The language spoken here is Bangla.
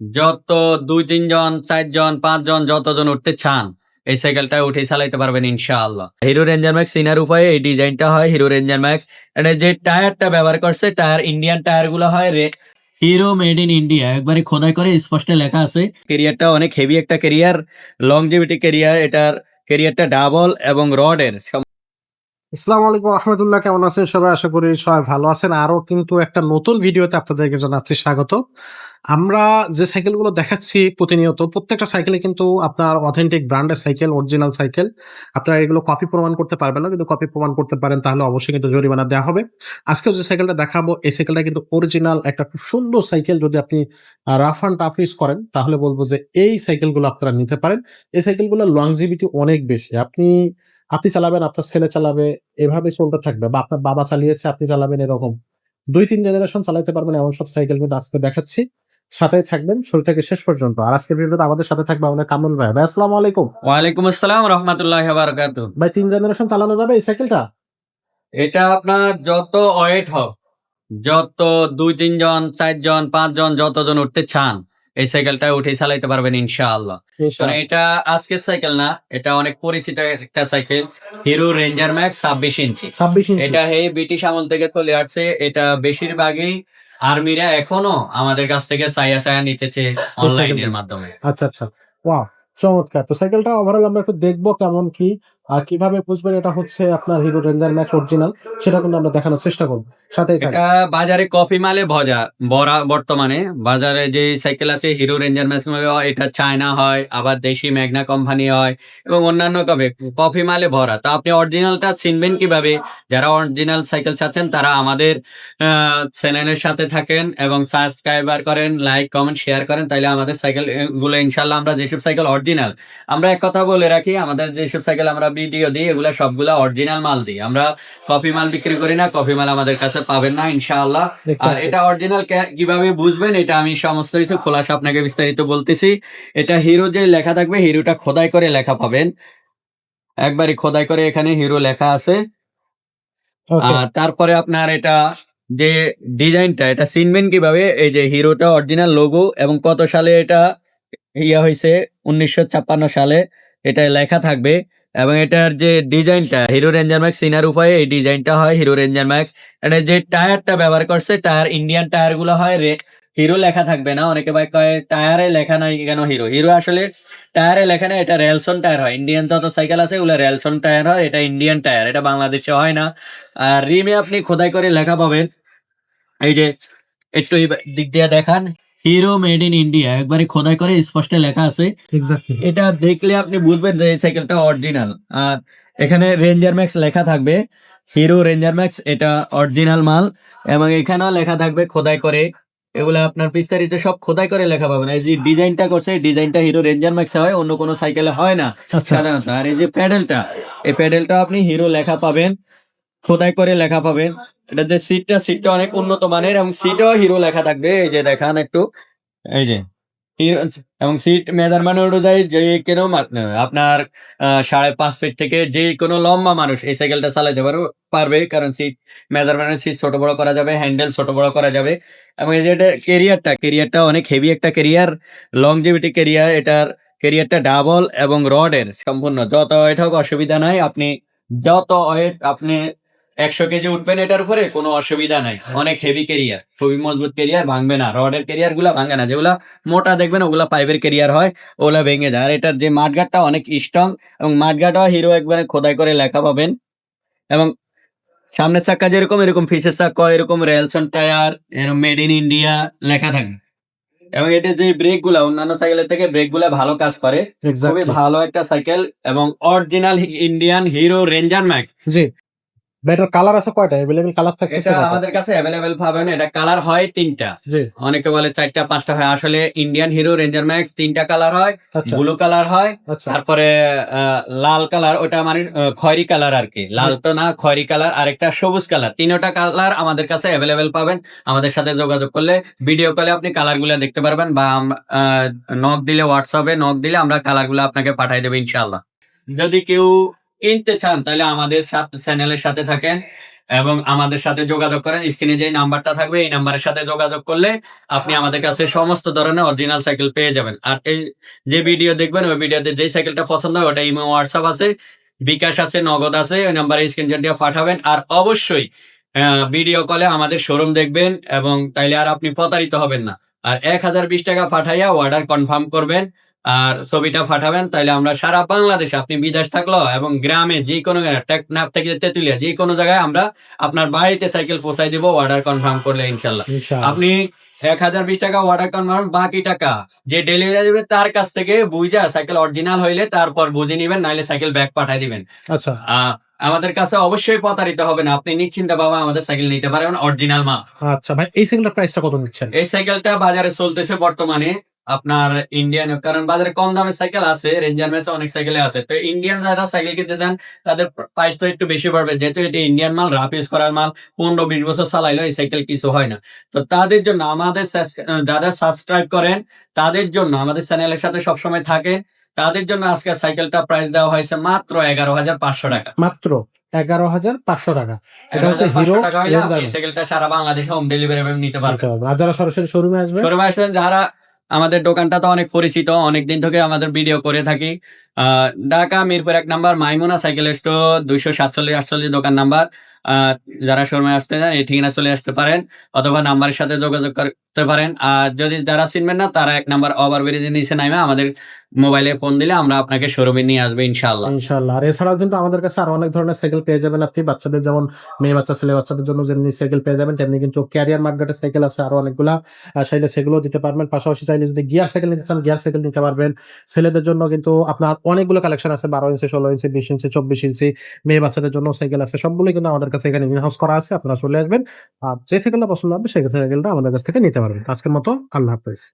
যত দুই তিনজন চারজন পাঁচজন যতজন উঠতে চান, এই সাইকেলটা উঠে চালাইতে পারবেন ইনশাআল্লাহ। হিরো রেঞ্জার ম্যাক্স সিনার উপায়ে এই ডিজাইনটা হয় হিরো রেঞ্জার ম্যাক্স এটা যে টায়ারটা ব্যবহার করছে টায়ার ইন্ডিয়ান টায়ারগুলো হয়, রে হিরো মেড ইন ইন্ডিয়া একবারে খোদাই করে স্পষ্ট লেখা আছে। কেরিয়ারটা অনেক হেভি একটা কেরিয়ার লংজিভিটি কেরিয়ার এটার কেরিয়ারটা ডাবল এবং রডের আসসালামু আলাইকুম রহমতুল্লাহ, কেমন আছেন সবাই? আশা করি সবাই ভালো আছেন। আরও কিন্তু একটা নতুন ভিডিওতে আপনাদেরকে জানাচ্ছি স্বাগত। আমরা যে সাইকেলগুলো দেখাচ্ছি প্রতিনিয়ত, প্রত্যেকটা সাইকেলে কিন্তু আপনার অথেন্টিক ব্র্যান্ডের সাইকেল অরিজিনাল সাইকেল, আপনারা এগুলো কপি প্রমাণ করতে পারবেন না। কিন্তু কপি প্রমাণ করতে পারেন, তাহলে অবশ্যই কিন্তু জরিমানা দেওয়া হবে। আজকে যে সাইকেলটা দেখাবো, এই সাইকেলটা কিন্তু অরিজিনাল একটা সুন্দর সাইকেল। যদি আপনি রাফ অ্যান্ড টাফ ইউজ করেন, তাহলে বলব যে এই সাইকেলগুলো আপনারা নিতে পারেন। এই সাইকেলগুলোর লংজিভিটি অনেক বেশি। আপনি আপনি চালাবেন আপনার ছেলে চালাবে এভাবে চলতে থাকবে বা আপনার বাবা চালিয়েছে আপনি চালাবেন এরকম। দুই তিন জেনারেশন চালাইতে পারবেন এমন সব সাইকেল কিন্তু আজকে দেখাচ্ছি। সাথে থাকবেন শুরু থেকে শেষ পর্যন্ত। আর আজকে ভিডিওতে আমাদের সাথে থাকবে আমাদের কামরুল ভাই। ভাই আসসালামু আলাইকুম। ওয়ালাইকুম আসসালাম রহমতুল্লাহ বারকাত ভাই তিন জেনারেশন চালানো যাবে এই সাইকেলটা এটা আপনার যত ওয়েট হোক যত দুই তিনজন চারজন পাঁচজন যতজন উঠতে চান এই সাইকেলটা উঠে চালাইতে পারবেন ইনশাআল্লাহ। কারণ এটা আজকের সাইকেল না এটা অনেক পরিচিত একটা সাইকেল হিরো রেঞ্জার ম্যাক্স ছাব্বিশ ইঞ্চি। ছাব্বিশ ইঞ্চি। এটা হে ব্রিটিশ আমল থেকে চলে আসছে এটা বেশিরভাগই আর্মিরা এখনও আমাদের কাছ থেকে চাইয়া চাইয়া নিতেছে অনলাইনের মাধ্যমে। আচ্ছা আচ্ছা। ওয়াও চমৎকার। তো সাইকেলটা ওভারঅল আমরা একটু দেখব কেমন কি। আর কীভাবে বুঝবেন এটা হচ্ছে আপনার হিরো রেঞ্জার ম্যাক্স অরিজিনাল সেটা কিন্তু আমরা দেখানোর চেষ্টা করব। থাকবে এটা বাজারে কফি মালে ভজা বড়া বর্তমানে। বাজারে যে সাইকেল আছে হিরো রেঞ্জার ম্যাক্স এটা চায়না হয়, আবার দেশি ম্যাগনা কোম্পানি হয়, এবং অন্যান্য কবে কফি মালে ভরা। তো আপনি অরিজিনালটা চিনবেন কীভাবে? যারা অরিজিনাল সাইকেল চাচ্ছেন, তারা আমাদের চ্যানেলের সাথে থাকেন এবং সাবস্ক্রাইবার করেন লাইক কমেন্ট শেয়ার করেন তাহলে আমাদের সাইকেলগুলো ইনশাল্লাহ আমরা যেসব সাইকেল অরিজিনাল আমরা এক কথা বলে রাখি, আমাদের যেসব সাইকেল আমরা ভিডিও দিই এগুলা সবগুলা অরিজিনাল মাল দিই আমরা কপি মাল বিক্রি করি না কপি মাল আমাদের কাছে পাবেন না ইনশাআল্লাহ। আর এটা অরিজিনাল কীভাবে বুঝবেন এটা আমি সমস্ত কিছু খোলাসা আপনাকে বিস্তারিত বলতেছি। এটা হিরো যে লেখা থাকবে হিরোটা খোদাই করে লেখা পাবেন। একবারই খোদাই করে এখানে হিরো লেখা আছে। আর তারপরে আপনার এটা যে ডিজাইনটা এটা চিনবেন কীভাবে? এই যে হিরোটা অরিজিনাল লোগো এবং কত সালে এটা ইয়া হয়েছে? উনিশশো ছাপ্পান্ন সালে এটা লেখা থাকবে। এবং এটার যে ডিজাইনটা হিরো রেঞ্জার ম্যাক্স চিনার উপায়ে এই ডিজাইনটা হয় হিরো রেঞ্জার ম্যাক্স এটা যে টায়ারটা ব্যবহার করছে, টায়ার ইন্ডিয়ান টায়ারগুলো হয় রে হিরো লেখা থাকবে না। অনেকে ভাই কয়, টায়ারে লেখা নাই কেন হিরো হিরো আসলে টায়ারে লেখা না, এটা রেলসন টায়ার হয়। ইন্ডিয়ান যত সাইকেল আছে ওগুলো রেলসন টায়ার হয়, এটা ইন্ডিয়ান টায়ার, এটা বাংলাদেশে হয় না। আর রিমে আপনি খোদাই করে লেখা পাবেন। এই যে, একটু দিক দিয়ে দেখান। হিরো মেড ইন ইন্ডিয়া একবারে খোদাই করে স্পষ্ট লেখা আছে। এটা দেখলে আপনি বুঝবেন যে এই সাইকেলটা অরিজিনাল আর এখানে রেঞ্জার ম্যাক্স লেখা থাকবে। হিরো রেঞ্জার ম্যাক্স এটা অরিজিনাল মাল। এবং এখানেও লেখা থাকবে খোদাই করে। এগুলো আপনার বিস্তারিত সব খোদাই করে লেখা পাবেন। এই যে ডিজাইনটা করছে এই ডিজাইনটা হিরো রেঞ্জার ম্যাক্স হয় অন্য কোনো সাইকেলে হয় না। আচ্ছা। সাধারণত। আর এই যে প্যাডেলটা এই প্যাডেলটা আপনি হিরো লেখা পাবেন। খোদাই করে লেখা পাবেন এটা যে সিটটা সিটটা অনেক উন্নত মানের এবং সিটও হিরো লেখা থাকবে। এই যে দেখান একটু। এই যে এবং সিট মেজারমেন্ট অনুযায়ী যে কোনো আপনার সাড়ে পাঁচ ফিট থেকে যে কোনো লম্বা মানুষ এই সাইকেলটা চালাতে পারবে পারবে। কারণ সিট মেজারমেন্টের সিট ছোট বড় করা যাবে হ্যান্ডেল ছোট বড় করা যাবে। এবং এই যে এটা কেরিয়ারটা কেরিয়ারটা অনেক হেভি একটা কেরিয়ার লংজিভিটি কেরিয়ার এটার কেরিয়ারটা ডাবল এবং রডের সম্পূর্ণ। যত হোক, অসুবিধা নাই। আপনি, যত ওয়েট আপনি একশো কেজি উঠবেন এটার উপরে কোনো অসুবিধা নাই। অনেক হেভি কেরিয়ার খুবই মজবুত কেরিয়ার ভাঙবে না। রডের কেরিয়ারগুলা ভাঙে না। যেগুলা মোটা দেখবেন ওগুলা পাইপের কেরিয়ার হয় ওগুলা ভেঙে যায়। আর এটার যে মাঠগাটটা অনেক স্ট্রং এবং মাঠগাটও হিরো একবারে খোদাই করে লেখা পাবেন। এবং সামনের চাক্কা যেরকম এরকম পিছের চাক্কা এরকম রেলসন টায়ার এরকম মেড ইন ইন্ডিয়া লেখা থাকবে এবং এটা যে ব্রেকগুলা অন্যান্য সাইকেলের থেকে ব্রেকগুলা ভালো কাজ করে। খুবই ভালো একটা সাইকেল এবং original Indian Hero Ranger Max জি বেটার কালার আছে কয়টা अवेलेबल কালার থাকছে এটা আমাদের কাছে অ্যাভেলেবেল পাবেন এটা কালার হয় তিনটা জি অনেকে বলে চারটা পাঁচটা হয় আসলে ইন্ডিয়ান হিরো রেঞ্জার ম্যাক্স তিনটা কালার হয় আচ্ছা ব্লু কালার হয় আচ্ছা তারপরে আহ, লাল কালার ওটা মানে আহ, খয়েরি কালার আর কি লাল তো না খয়েরি কালার আর একটা সবুজ কালার তিনটা কালার আমাদের কাছে অ্যাভেলেবেল পাবেন আমাদের সাথে যোগাযোগ করলে ভিডিও কলে আপনি কালার গুলা দেখতে পারবেন বা নক দিলে হোয়াটসঅ্যাপে নক দিলে আমরা কালার গুলো আপনাকে পাঠিয়ে দেবো ইনশাল্লাহ যদি কেউ কিনতে চান, তাহলে আমাদের চ্যানেলের সাথে থাকেন এবং আমাদের সাথে যোগাযোগ করেন। স্ক্রিনে যে নাম্বারটা থাকবে, এই নাম্বারের সাথে যোগাযোগ করলে আপনি আমাদের কাছে সমস্ত ধরনের অরিজিনাল সাইকেল পেয়ে যাবেন। আর এই যে ভিডিও দেখবেন, ওই ভিডিওতে যেই সাইকেলটা পছন্দ হয়, ওটা ইমো, হোয়াটসঅ্যাপ আছে, বিকাশ আছে, নগদ আছে, ওই নাম্বারে স্ক্রিনশট দিয়ে পাঠাবেন। আর অবশ্যই ভিডিও কলে আমাদের শোরুম দেখবেন এবং তাইলে আর আপনি প্রতারিত হবেন না। আর এক হাজার বিশ টাকা পাঠাইয়া অর্ডার কনফার্ম করবেন। আর ছবিটা পাঠাবেন তাইলে আমরা সারা বাংলাদেশে আপনি বিদেশ থাকল এবং গ্রামে যে কোনো টেকনাফ থেকে তেতুলিয়া যে কোনো জায়গায় আমরা আপনার বাড়িতে সাইকেল পৌঁছাই দিব অর্ডার কনফার্ম করলে ইনশাল্লাহ আপনি এক হাজার বিশ টাকা অর্ডার কনফার্ম বাকি টাকা যে ডেলিভারি দিবে তার কাছ থেকে বুঝা সাইকেল অরিজিনাল হইলে তারপর বুঝে নিবেন নাইলে সাইকেল ব্যাক পাঠাই দিবেন। আচ্ছা। আহ, আমাদের কাছে অবশ্যই প্রতারিত হবে না আপনি নিশ্চিন্ত বাবা আমাদের সাইকেল নিতে পারেন অরিজিনাল মাল। আচ্ছা ভাই এই সাইকেলটার প্রাইসটা কত নিচ্ছেন? এই সাইকেলটা বাজারে চলতেছে বর্তমানে আপনার ইন্ডিয়ান কারণ বাজারে কম দামে সাইকেল আছে রেঞ্জার ম্যাচে অনেক সাইকেলে আছে। তো ইন্ডিয়ান যারা সাইকেল কিনতে চান তাদের প্রাইস তো একটু বেশি পড়বে। যেহেতু এটি ইন্ডিয়ান মাল রাফ ইউজ করার মাল পনেরো বিশ বছর চালাইলো এই সাইকেল কিছু হয় না। তো তাদের জন্য আমাদের যারা সাবস্ক্রাইব করেন তাদের জন্য আমাদের চ্যানেলের সাথে সবসময় থাকেন। তাদের জন্য আজকে সাইকেলটা প্রাইস দেওয়া হয়েছে মাত্র এগারো হাজার পাঁচশো টাকা। মাত্র এগারো হাজার পাঁচশো টাকা। এটা হচ্ছে হিরো সাইকেলটা সারা বাংলাদেশে হোম ডেলিভারি নিতে পারবেন। আর যারা সরাসরি শোরুমে আসবে শোরুমে আসবেন যারা আমাদের দোকানটা তো অনেক পরিচিত অনেক দিন থেকে আমাদের ভিডিও করে থাকি। ঢাকা মিরপুর এক নাম্বার মাইমুনা সাইকেল স্টোর দুইশো সাতচল্লিশ, আটচল্লিশ দোকান নাম্বার যারা শোরুমে আসতে চান এই ঠিকানা চলে আসতে পারেন, অথবা নাম্বারের সাথে যোগাযোগ করতে পারেন। আর যদি যারা চিনবেন না, তারা এক নাম্বার ওভার ব্রিজের নিচে নামে আমাদের মোবাইলে ফোন দিলে আমরা আপনাকে শোরুমে নিয়ে আসব, ইনশাআল্লাহ। ইনশাল্লাহ আর এছাড়াও কিন্তু আমাদের কাছে আর অনেক ধরনের সাইকেল পেয়ে যাবেন আপনি। বাচ্চাদের যেমন, মেয়ে বাচ্চা, ছেলে বাচ্চাদের জন্য যেমনি সাইকেল পেয়ে যাবেন, তেমনি কিন্তু ক্যারিয়ার মার্কেটের সাইকেল আছে আরও অনেকগুলা। চাইলে সেগুলো দিতে পারবেন। পাশাপাশি চাইলে যদি গিয়ার সাইকেল নিতে চান, গিয়ার সাইকেল নিতে পারবেন। ছেলেদের জন্য কিন্তু আপনার অনেকগুলো কালেকশন আছে, বারো ইঞ্চি, ষোলো ইঞ্চি, বিশ ইঞ্চি, চব্বিশ ইঞ্চি, মেয়ে বাচ্চাদের জন্য সাইকেল আছে। সবগুলোই কিন্তু আমাদের কাছে এখানে ইনহাউস করা আছে, আপনারা চলে আসবেন। আর যে সাইকেলটা পছন্দ হবে, সেই সাইকেলটা আমাদের কাছ থেকে নিতে পারবেন। আজকের মতো আল্লাহ হাফেজ।